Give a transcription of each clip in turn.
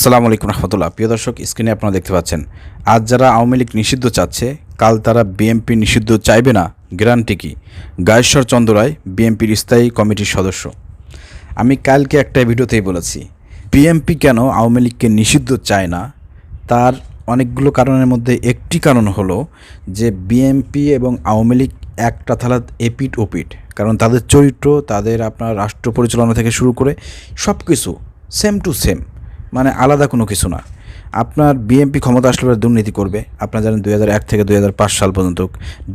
আসসালামু আলাইকুম রহমতুল্লাহ। প্রিয় দর্শক, স্ক্রিনে আপনারা দেখতে পাচ্ছেন, আজ যারা আওয়ামী লীগ নিষিদ্ধ চাচ্ছে, কাল তারা বিএমপি নিষিদ্ধ চাইবে না, গ্যারান্টি কি? গায়েশ্বর চন্দ্র রায় বিএমপির স্থায়ী কমিটির সদস্য। আমি কালকে একটা ভিডিওতেই বলেছি বিএমপি কেন আওয়ামী লীগকে নিষিদ্ধ চায় না? তার অনেকগুলো কারণের মধ্যে একটি কারণ হলো যে বিএমপি এবং আওয়ামী লীগ একটা থালাত এপিট ওপিট কারণ তাদের চরিত্র, তাদের আপনার রাষ্ট্র পরিচালনা থেকে শুরু করে সব কিছু সেম টু সেম মানে আলাদা কোনো কিছু না। আপনার বিএমপি ক্ষমতা আসলে দুর্নীতি করবে। আপনারা জানেন দুই এক থেকে দুই হাজার পাঁচ সাল পর্যন্ত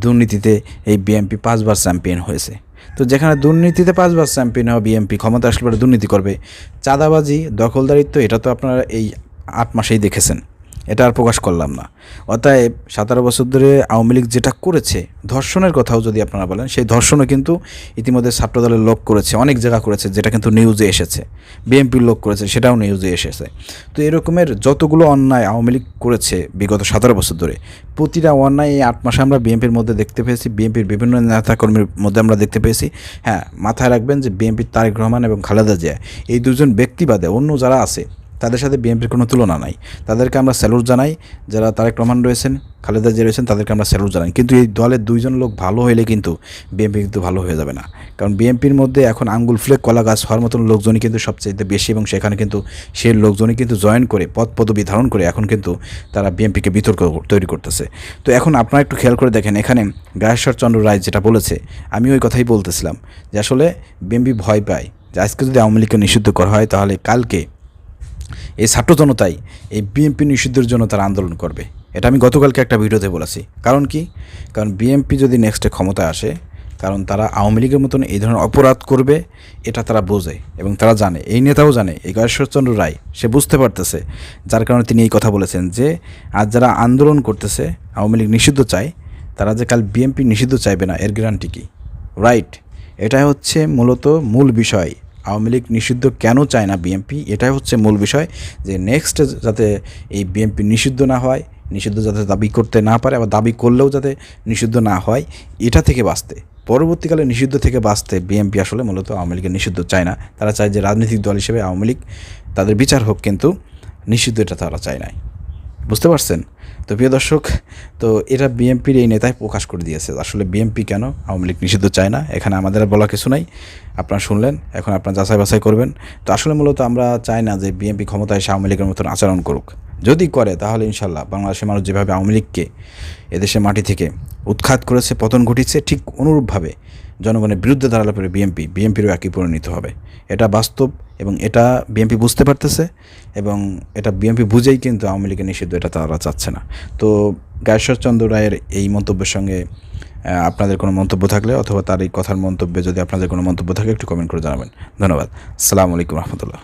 দুর্নীতিতে এই বিএমপি পাঁচবার চ্যাম্পিয়ন হয়েছে। তো যেখানে দুর্নীতিতে পাঁচবার চ্যাম্পিয়ন হওয়া বিএমপি ক্ষমতা আসলে দুর্নীতি করবে। চাঁদাবাজি, দখলদারিত্ব, এটা তো আপনারা এই আট মাসেই দেখেছেন। এটা আর প্রকাশ করলাম না। অতএব সতেরো বছর ধরে আওয়ামী লীগ যেটা করেছে, ধর্ষণের কথাও যদি আপনারা বলেন, সেই ধর্ষণও কিন্তু ইতিমধ্যে ছাত্রদলের লোক করেছে, অনেক জায়গা করেছে, যেটা কিন্তু নিউজে এসেছে। বিএনপির লোক করেছে, সেটাও নিউজে এসেছে। তো এরকমের যতগুলো অন্যায় আওয়ামী লীগ করেছে বিগত সতেরো বছর ধরে, প্রতিটা অন্যায় এই আট মাসে আমরা বিএনপির মধ্যে দেখতে পেয়েছি, বিএনপির বিভিন্ন নেতাকর্মীর মধ্যে আমরা দেখতে পেয়েছি। হ্যাঁ মাথায় রাখবেন যে বিএনপির তারেক রহমান এবং খালেদা জিয়া, এই দুজন ব্যক্তিবাদে অন্য যারা আছে তাদের সাথে বিএনপির কোনো তুলনা নাই। তাদেরকে আমরা স্যালুট জানাই, যারা তারেক রহমান রয়েছেন, খালেদা জিয়া রয়েছেন, তাদেরকে আমরা স্যালুট জানাই। কিন্তু এই দলের দুইজন লোক ভালো হইলে কিন্তু বিএনপি কিন্তু ভালো হয়ে যাবে না। কারণ বিএনপির মধ্যে এখন আঙ্গুল ফুলে কলা গাছ হওয়ার মতন লোকজনই কিন্তু সবচেয়ে বেশি এবং সেখানে কিন্তু সেই লোকজনই কিন্তু জয়েন করে পদ পদবি ধারণ করে এখন কিন্তু তারা বিএনপিকে বিতর্ক তৈরি করতেছে। তো এখন আপনারা একটু খেয়াল করে দেখেন, এখানে গায়েশ্বর চন্দ্র রায় যেটা বলেছে, আমি ওই কথাই বলতেছিলাম যে আসলে বিএনপি ভয় পায়। যে আজকে যদি আওয়ামী লীগকে নিষিদ্ধ করা হয়, তাহলে কালকে এই ছাত্র জনতাই এই বিএনপি নিষিদ্ধের জন্য তারা আন্দোলন করবে। এটা আমি গতকালকে একটা ভিডিওতে বলেছি। কারণ কি? কারণ বিএনপি যদি নেক্সটে ক্ষমতায় আসে, কারণ তারা আওয়ামী লীগের মতন এই ধরনের অপরাধ করবে, এটা তারা বোঝে এবং তারা জানে। এই নেতাও জানে, এই গয়েশ্বরচন্দ্র রায়, সে বুঝতে পারতেছে, যার কারণে তিনি এই কথা বলেছেন যে, আজ যারা আন্দোলন করতেছে, আওয়ামী লীগ নিষিদ্ধ চায়, তারা যে কাল বিএনপি নিষিদ্ধ চাইবে না, এর গ্যারান্টি কি? রাইট এটাই হচ্ছে মূলত মূল বিষয়। আওয়ামী লীগ নিষিদ্ধ কেন চায় না বিএনপি এটাই হচ্ছে মূল বিষয় যে নেক্সট যাতে এই বিএনপি নিষিদ্ধ না হয়, নিষিদ্ধ যাতে দাবি করতে না পারে, আবার দাবি করলেও যাতে নিষিদ্ধ না হয়, এটা থেকে বাঁচতে। পরবর্তীকালে নিষিদ্ধ থেকে বাঁচতে বিএনপি আসলে মূলত আওয়ামী লীগের নিষিদ্ধ চায় না। তারা চায় যে রাজনৈতিক দল হিসেবে আওয়ামী লীগ তাদের বিচার হোক, কিন্তু নিষিদ্ধ এটা তারা চায় নাই। বুঝতে পারছেন? তো প্রিয় দর্শক, তো এটা বিএমপির এই নেতায় প্রকাশ করে দিয়েছে। আসলে বিএমপি কেন? আওয়ামী লীগ নিষিদ্ধ চায় না। এখানে আমাদের বলা কিছু নাই। আপনারা শুনলেন, এখন আপনারা যাচাই বাছাই করবেন। তো আসলে মূলত আমরা চাই না যে বিএমপি ক্ষমতায় এসে আওয়ামী লীগের মতন আচরণ করুক। যদি করে, তাহলে ইনশাল্লাহ বাংলাদেশের মানুষ যেভাবে আওয়ামী লীগকে এদেশের মাটি থেকে উৎখাত করেছে, পতন ঘটিছে ঠিক অনুরূপভাবে জনগণের বিরুদ্ধে দাঁড়ালে পরে বিএনপি, বিএনপিরও একই পরিণত হবে। এটা বাস্তব এবং এটা বিএনপি বুঝতে পারতেছে এবং এটা বিএনপি বুঝেই কিন্তু আওয়ামী লীগের নিষিদ্ধ এটা তারা চাচ্ছে না। তো গায়েশ্বরচন্দ্র রায়ের এই মন্তব্যের সঙ্গে আপনাদের কোনো মন্তব্য থাকলে অথবা তার এই কথার মন্তব্যে যদি আপনাদের কোনো মন্তব্য থাকে, একটু কমেন্ট করে জানাবেন। ধন্যবাদ। আসসালামু আলাইকুম রহমতুল্লাহ।